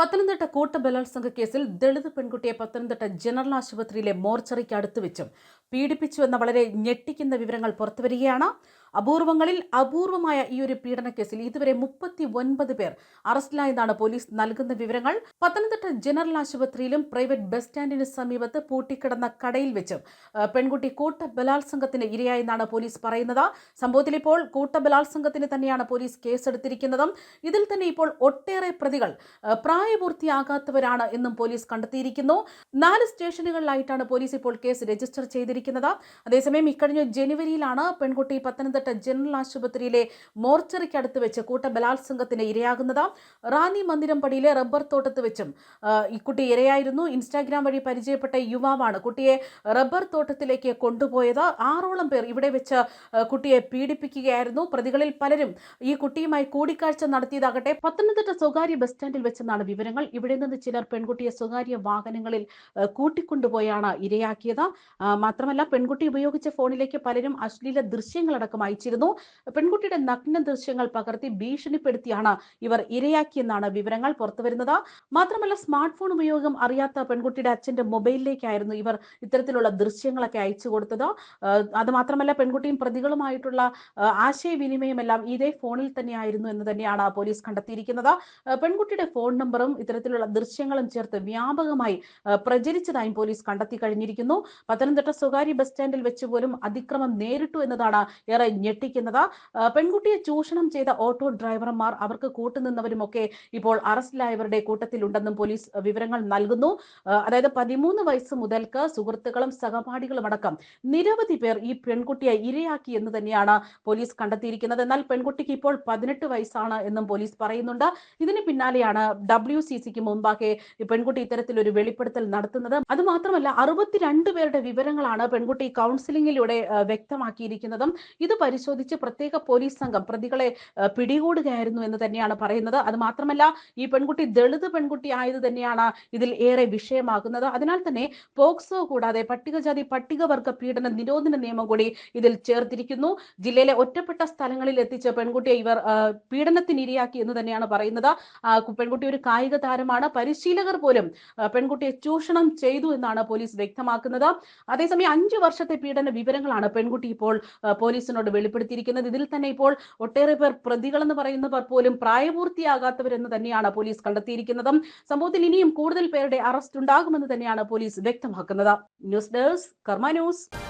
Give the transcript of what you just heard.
പത്തനംതിട്ട കൂട്ട ബലാത്സംഗ കേസിൽ ദളിത് പെൺകുട്ടിയെ പത്തനംതിട്ട ജനറൽ ആശുപത്രിയിലെ മോർച്ചറിക്ക് അടുത്തുവെച്ചും പീഡിപ്പിച്ചു എന്ന വളരെ ഞെട്ടിക്കുന്ന വിവരങ്ങൾ പുറത്തുവരികയാണ്. അപൂർവങ്ങളിൽ അപൂർവമായ ഈ ഒരു പീഡന കേസിൽ ഇതുവരെ മുപ്പത്തി ഒൻപത് പേർ അറസ്റ്റിലായതാണ് പോലീസ് നൽകുന്ന വിവരങ്ങൾ. പത്തനംതിട്ട ജനറൽ ആശുപത്രിയിലും പ്രൈവറ്റ് ബസ് സ്റ്റാൻഡിന് സമീപത്ത് പൂട്ടിക്കിടന്ന കടയിൽ വെച്ചും പെൺകുട്ടി കൂട്ട ബലാത്സംഗത്തിന് ഇരയായെന്നാണ് പോലീസ് പറയുന്നത്. സംഭവത്തിൽ ഇപ്പോൾ കൂട്ട ബലാത്സംഗത്തിന് തന്നെയാണ് പോലീസ് കേസെടുത്തിരിക്കുന്നതും. ഇതിൽ തന്നെ ഇപ്പോൾ ഒട്ടേറെ പ്രതികൾ പ്രായപൂർത്തിയാകാത്തവരാണ് എന്നും പോലീസ് കണ്ടെത്തിയിരിക്കുന്നു. നാല് സ്റ്റേഷനുകളിലായിട്ടാണ് പോലീസ് ഇപ്പോൾ കേസ് രജിസ്റ്റർ ചെയ്തിരിക്കുന്നത്. അതേസമയം ഇക്കഴിഞ്ഞ ജനുവരിയിലാണ് പെൺകുട്ടി പത്തനംതിട്ട ജനറൽ ആശുപത്രിയിലെ മോർച്ചറിക്കടുത്ത് വെച്ച് കൂട്ട ബലാത്സംഗത്തിന് ഇരയാകുന്നത് റാന്നി മന്ദിരംപടിയിലെ റബ്ബർ തോട്ടത്ത് വെച്ചും ഈ കുട്ടി ഇരയായിരുന്നു. ഇൻസ്റ്റാഗ്രാം വഴി പരിചയപ്പെട്ട യുവാവാണ് കുട്ടിയെ റബ്ബർ തോട്ടത്തിലേക്ക് കൊണ്ടുപോയത്. ആറോളം പേർ ഇവിടെ വെച്ച് കുട്ടിയെ പീഡിപ്പിക്കുകയായിരുന്നു. പ്രതികളിൽ പലരും ഈ കുട്ടിയുമായി കൂടിക്കാഴ്ച നടത്തിയതാകട്ടെ. പത്തനംതിട്ട സ്വകാര്യ ബസ് സ്റ്റാൻഡിൽ വെച്ചെന്നാണ് വിവരങ്ങൾ. ഇവിടെ നിന്ന് ചിലർ പെൺകുട്ടിയെ സ്വകാര്യ വാഹനങ്ങളിൽ കൂട്ടിക്കൊണ്ടുപോയാണ് ഇരയാക്കിയത്. മാത്രമല്ല പെൺകുട്ടി ഉപയോഗിച്ച ഫോണിലേക്ക് പലരും അശ്ലീല ദൃശ്യങ്ങളടക്കം അയച്ചിരുന്നു പെൺകുട്ടിയുടെ നഗ്ന ദൃശ്യങ്ങൾ പകർത്തി ഭീഷണിപ്പെടുത്തിയാണ് ഇവർ ഇരയാക്കിയെന്നാണ് വിവരങ്ങൾ പുറത്തുവരുന്നത്. മാത്രമല്ല സ്മാർട്ട് ഫോൺ ഉപയോഗം അറിയാത്ത പെൺകുട്ടിയുടെ അച്ഛന്റെ മൊബൈലിലേക്കായിരുന്നു ഇവർ ഇത്തരത്തിലുള്ള ദൃശ്യങ്ങളൊക്കെ അയച്ചു കൊടുത്തത്. അത് മാത്രമല്ല പെൺകുട്ടിയും പ്രതികളുമായിട്ടുള്ള ആശയവിനിമയം ആശയവിനിമയമെല്ലാം ഇതേ ഫോണിൽ തന്നെയായിരുന്നു എന്ന് തന്നെയാണ് പോലീസ് കണ്ടെത്തിയിരിക്കുന്നത്. പെൺകുട്ടിയുടെ ഫോൺ നമ്പറും ഇത്തരത്തിലുള്ള ദൃശ്യങ്ങളും ചേർത്ത് വ്യാപകമായി പ്രചരിച്ചതായും പോലീസ് കണ്ടെത്തി കഴിഞ്ഞിരിക്കുന്നു. പത്തനംതിട്ട സ്വകാര്യ ബസ് സ്റ്റാൻഡിൽ വെച്ച് പോലും അതിക്രമം നേരിട്ടു എന്നതാണ് ഏറെ ഞെട്ടിക്കുന്നത്. പെൺകുട്ടിയെ ചൂഷണം ചെയ്ത ഓട്ടോ ഡ്രൈവർമാർ അവർക്ക് കൂട്ടുനിന്നവരുമൊക്കെ ഇപ്പോൾ അറസ്റ്റിലായവരുടെ കൂട്ടത്തിലുണ്ടെന്നും പോലീസ് വിവരങ്ങൾ നൽകുന്നു. അതായത് പതിമൂന്ന് വയസ്സ് മുതൽക്ക് സുഹൃത്തുക്കളും സഹപാഠികളും അടക്കം നിരവധി പേർ ഈ പെൺകുട്ടിയെ ഇരയാക്കി എന്ന് തന്നെയാണ് പോലീസ് കണ്ടെത്തിയിരിക്കുന്നത്. എന്നാൽ പെൺകുട്ടിക്ക് ഇപ്പോൾ പതിനെട്ട് വയസ്സാണ് എന്നും പോലീസ് പറയുന്നുണ്ട്. ഇതിന് പിന്നാലെയാണ് ഡബ്ല്യു സി സിക്ക് മുമ്പാകെ പെൺകുട്ടി ഇത്തരത്തിലൊരു വെളിപ്പെടുത്തൽ നടത്തുന്നത്. അതുമാത്രമല്ല അറുപത്തിരണ്ട് പേരുടെ വിവരങ്ങളാണ് പെൺകുട്ടി കൗൺസിലിംഗിലൂടെ വ്യക്തമാക്കിയിരിക്കുന്നതും. ഇത് പരിശോധിച്ച് പ്രത്യേക പോലീസ് സംഘം പ്രതികളെ പിടികൂടുകയായിരുന്നു എന്ന് തന്നെയാണ് പറയുന്നത്. അത് മാത്രമല്ല ഈ പെൺകുട്ടി ദളിത് പെൺകുട്ടി ആയത് തന്നെയാണ് ഇതിൽ ഏറെ വിഷയമാകുന്നത്. അതിനാൽ തന്നെ പോക്സോ കൂടാതെ പട്ടികജാതി പട്ടികവർഗ പീഡന നിരോധന നിയമം കൂടി ഇതിൽ ചേർത്തിരിക്കുന്നു. ജില്ലയിലെ ഒറ്റപ്പെട്ട സ്ഥലങ്ങളിൽ എത്തിച്ച പെൺകുട്ടിയെ ഇവർ പീഡനത്തിനിരയാക്കി എന്ന് തന്നെയാണ് പറയുന്നത്. പെൺകുട്ടി ഒരു കായിക താരമാണ്. പരിശീലകർ പോലും പെൺകുട്ടിയെ ചൂഷണം ചെയ്തു എന്നാണ് പോലീസ് വ്യക്തമാക്കുന്നത്. അതേസമയം അഞ്ചു വർഷത്തെ പീഡന വിവരങ്ങളാണ് പെൺകുട്ടി ഇപ്പോൾ പോലീസിനോട് വെളിപ്പെടുത്തിയിരിക്കുന്നത്. ഇതിൽ തന്നെ ഇപ്പോൾ ഒട്ടേറെ പേർ പ്രതികളെന്ന് പറയുന്നവർ പോലും പ്രായപൂർത്തിയാകാത്തവരെന്ന് തന്നെയാണ് പോലീസ് കണ്ടെത്തിയിരിക്കുന്നതും. സംഭവത്തിൽ ഇനിയും കൂടുതൽ പേരുടെ അറസ്റ്റ് ഉണ്ടാകുമെന്ന് തന്നെയാണ് പോലീസ് വ്യക്തമാക്കുന്നത്. News desk Karma news.